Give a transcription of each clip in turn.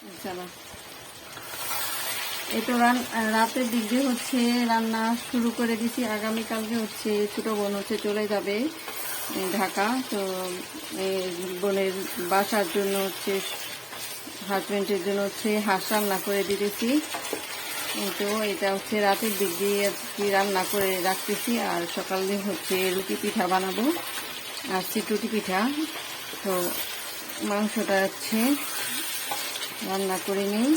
চলো এই তো রাতের দিক দিয়ে হচ্ছে রান্না শুরু করে দিছি। আগামীকালকে হচ্ছে ছোটো বোন হচ্ছে চলে যাবে ঢাকা। তো বোনের বাসার জন্য হচ্ছে হাজব্যান্ডের জন্য হচ্ছে হাঁস রান্না করে দিতেছি। তো, এটা হচ্ছে রাতের দিক দিয়ে কি রান্না করে রাখতেছি। আর সকাল সকালে হচ্ছে রুটি পিঠা বানাবো। আর চিটুটি পিঠা। তো, মাংসটা হচ্ছে রান্না করে নিই।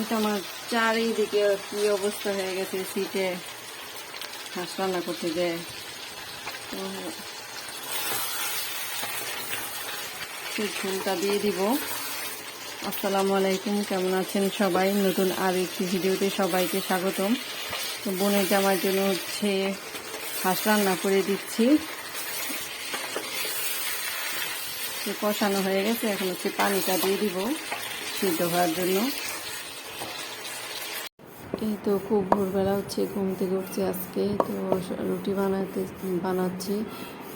এটা আমার চারিদিকে কি অবস্থা হয়ে গেছে সিটে হাঁস রান্না করতে যায়। ঝুলটা দিয়ে দিব। আসসালামু আলাইকুম, কেমন আছেন সবাই? নতুন আর একটি ভিডিওতে সবাইকে স্বাগতম। তো বোনের জামার জন্য হচ্ছে হাঁস রান্না করে দিচ্ছি তো কষানো হয়ে গেছে। এখন হচ্ছে পানিটা দিয়ে দিব সিদ্ধ হওয়ার জন্য। এই তো খুব ভোরবেলা হচ্ছে, ঘুম থেকে উঠছে আজকে। তো রুটি বানাতে, বানাচ্ছি।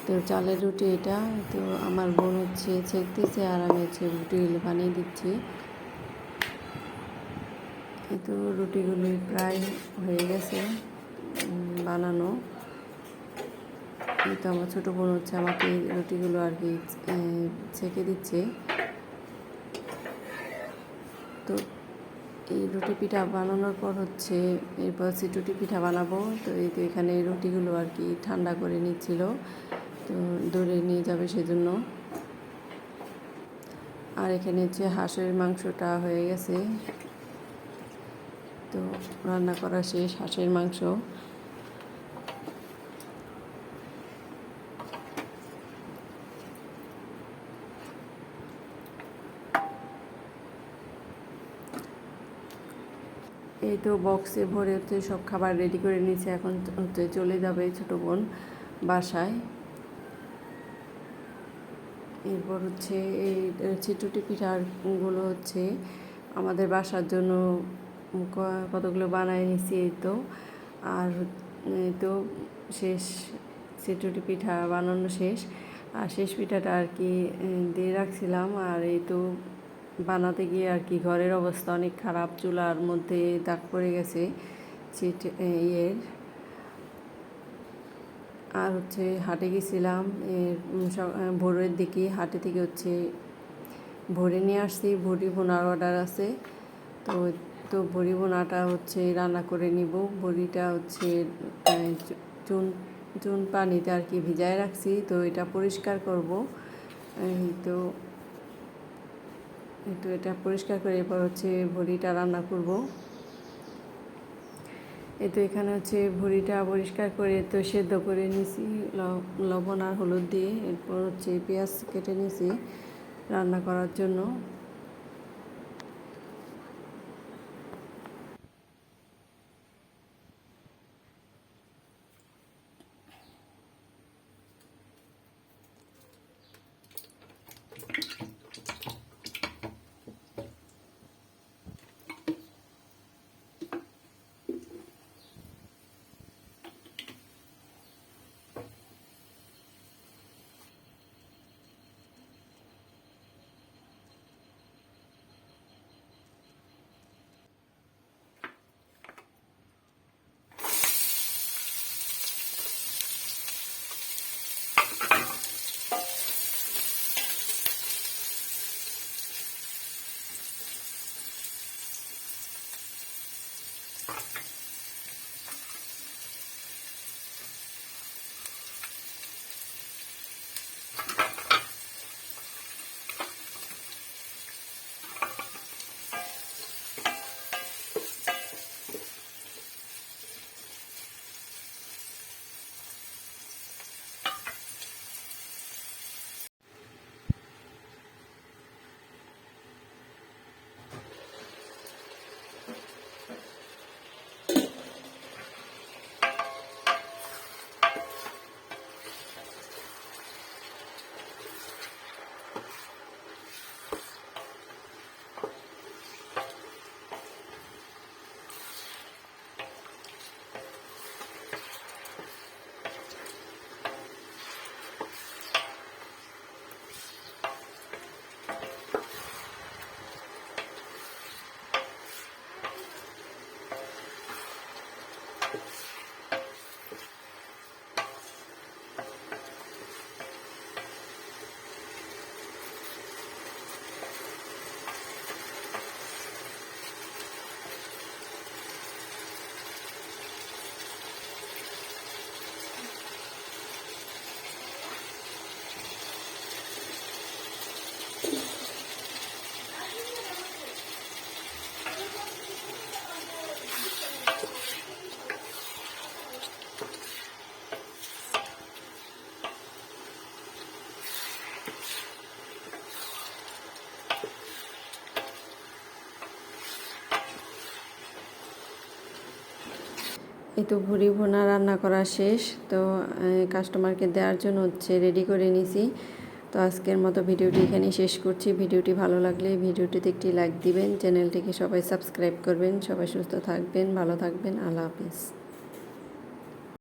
তো চালের রুটি এটা। তো আমার বোন হচ্ছে ছেঁকতেছে আর আমি হচ্ছে রুটিগুলো বানিয়ে দিচ্ছি। এই তো রুটিগুলি প্রায় হয়ে গেছে বানানো। এই তো আমার ছোটো বোন হচ্ছে আমাকে রুটিগুলো আর কি ছেঁকে দিচ্ছে। তো এই রুটি পিঠা বানানোর পর হচ্ছে এরপর হচ্ছে রুটি পিঠা বানাবো। তো এই তো এখানে রুটিগুলো আর কি ঠান্ডা করে নিচ্ছিল, তো দৌড়ে নিয়ে যাবে সেজন্য। আর এখানে হচ্ছে হাঁসের মাংসটা হয়ে গেছে। তো রান্না করা শেষ, হাঁসের মাংস। এই তো বক্সে ভরে হচ্ছে সব খাবার রেডি করে নিয়েছে। এখন হচ্ছে চলে যাবে ছোটো বোন বাসায়। এরপর হচ্ছে এই চিটুটি পিঠাগুলো হচ্ছে আমাদের বাসার জন্য কতগুলো বানায় নিছি এই তো। আর তো শেষ চিটুটি পিঠা বানানো শেষ। আর শেষ পিঠাটা আর কি দিয়ে রাখছিলাম। আর এই তো বানাতে গিয়ে আর কি, ঘরের অবস্থা অনেক খারাপ, চুলার মধ্যে দাগ পড়ে গেছে ইয়ের। আর হচ্ছে হাটে গেছিলাম ভোরের দিকে, হাটে থেকে হচ্ছে ভরে নিয়ে আসছি, ভরি বোনার অর্ডার আছে। তো তো ভরি বোনাটা হচ্ছে রান্না করে নিব, ভরিটা হচ্ছে চুন চুন পানিতে আর কি ভিজায় রাখছি, তো এটা পরিষ্কার করব। তো তো এটা পরিষ্কার করে এরপর হচ্ছে ভরিটা রান্না করব। এ তো এখানে হচ্ছে ভুড়িটা পরিষ্কার করে তো সেদ্ধ করে নিছি লবণ আর হলুদ দিয়ে, এরপর হচ্ছে পেঁয়াজ কেটে নিছি রান্না করার জন্য। এই তো ভুড়ি ভুনা রান্না করা শেষ, তো কাস্টমারকে দেওয়ার জন্য হচ্ছে রেডি করে নিছি। তো আজকের মতো ভিডিওটি এখানেই শেষ করছি। ভিডিওটি ভালো লাগলে ভিডিওটিতে একটি লাইক দিবেন। চ্যানেলটিকে সবাই সাবস্ক্রাইব করবেন। সবাই সুস্থ থাকবেন, ভালো থাকবেন। আল্লাহ হাফিজ।